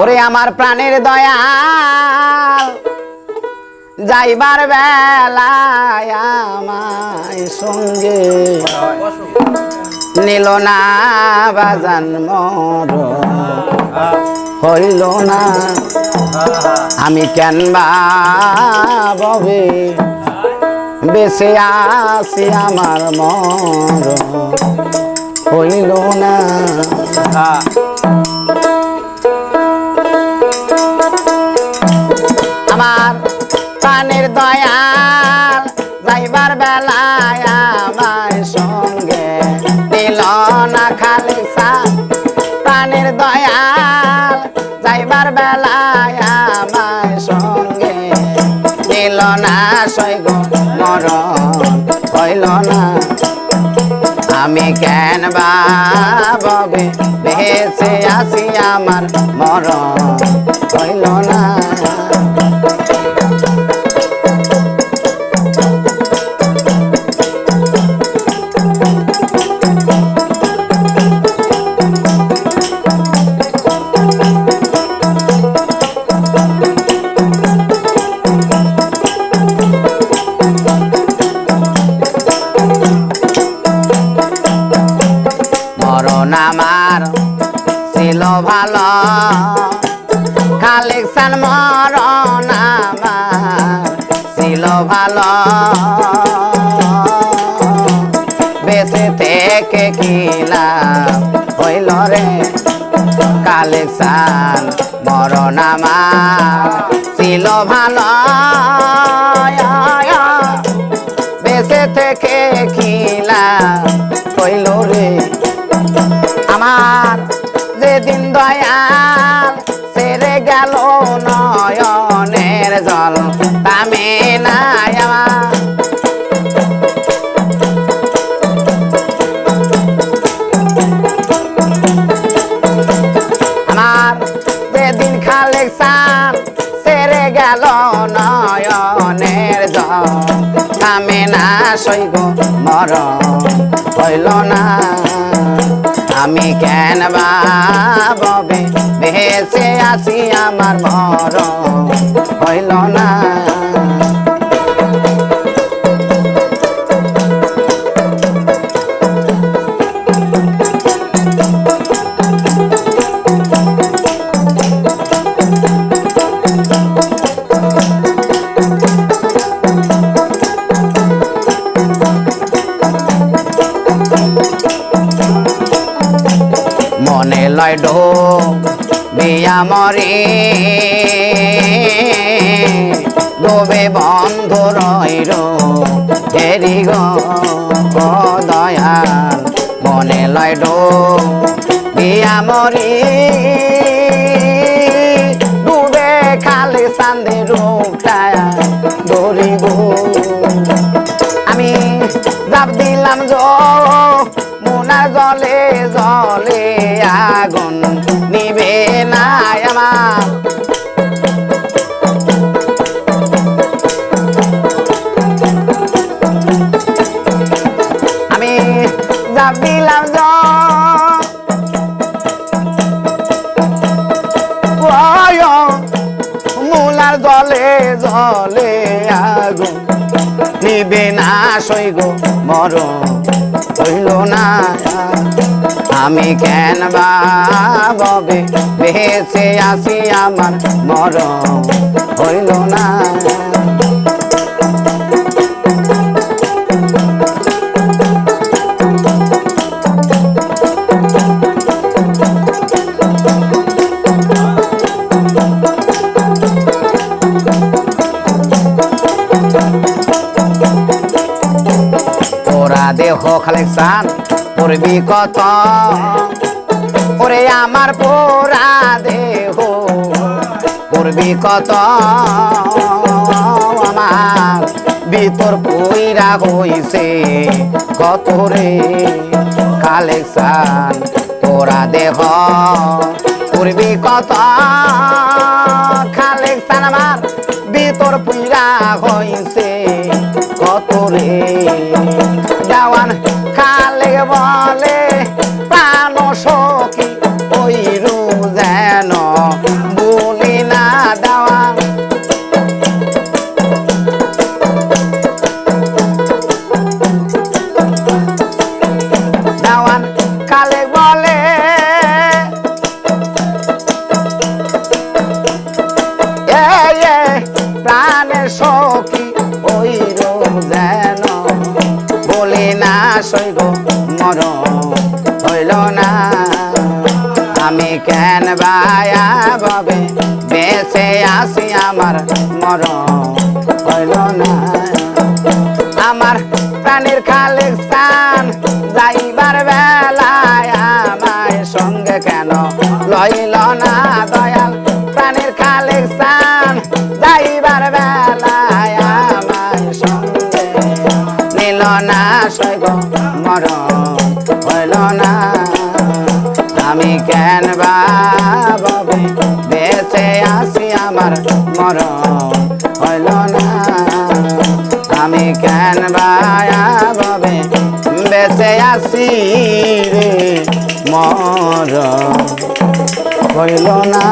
ওরে আমার প্রাণের দয়াল, যাইবার বেলায় আমায় সঙ্গে নিল না বাজান মর হইল না, আমি কেন ববে? বেশে আসি আমার মর হইল না দয়াল যাইবার বেলায় আমার সঙ্গে দিল না খালি দয়াল, যাইবার বেলায় আমার সঙ্গে দিল না সৈগ মরণ হইল না। আমি কেন বাবে বেঁচে আসি আমার মরণ হইল না। মরণ আমার ছিল ভালো। কালেকশন আমার ছিল ভালো। বেঁচে থেকে কিলাম হইল রে। কালেকশন মরণ আমার ছিল ভালো। বেঁচে থেকে খিলাম হইল রে। আমার যেদিন দয়াল সেরে গেল নয়নের জল, তামে নাই আমার। আমার যেদিন খালে সান সেরে গেল নয়নের জল থামে না সৈগ মর হইল না। আমি কেন বাবে ভেসে আসি আমার মর হইল না মনে লয় ডো বিয়া মরে। ডোবে বন্ধ রইল, হেরি গো দয়াল, মনে লয় ডো বিয়া মরে। ডুবে খালে সান্দে রূপটায় দড়ি আমি জাপ দিলাম জ নিবে না আমি জাপ দিলাম জ জলে জলে আগুন নিবে না সৈগ মর হইল না। আমি কেন বাবে বেহেছে আসি আমার মর হইল না। দেহ কালেকশন করবি কত ওরে আমার পোরা দেহ করবি কত আমার ভিতর পইরা হইছে কত রে কালেকশন তোরা দেহ করবি কত কালেকশন আমার ভিতর পুইরা হইছে কত রে মনে সখি, ওই রূপ বলে না সৈব মর হইল না। আমি কেন বায়া বেঁচে আসি আমার মর হইল না। আমার প্রাণীর খালি স্থান যাইবার বেলায় আমার সঙ্গে কেন লইল না হইল না। আমি কেন ভাবে বেঁচে আসি আমার মরণ? হইল না। আমি কেন ভাবে বেঁচে আসি রে মরণ? হইল না।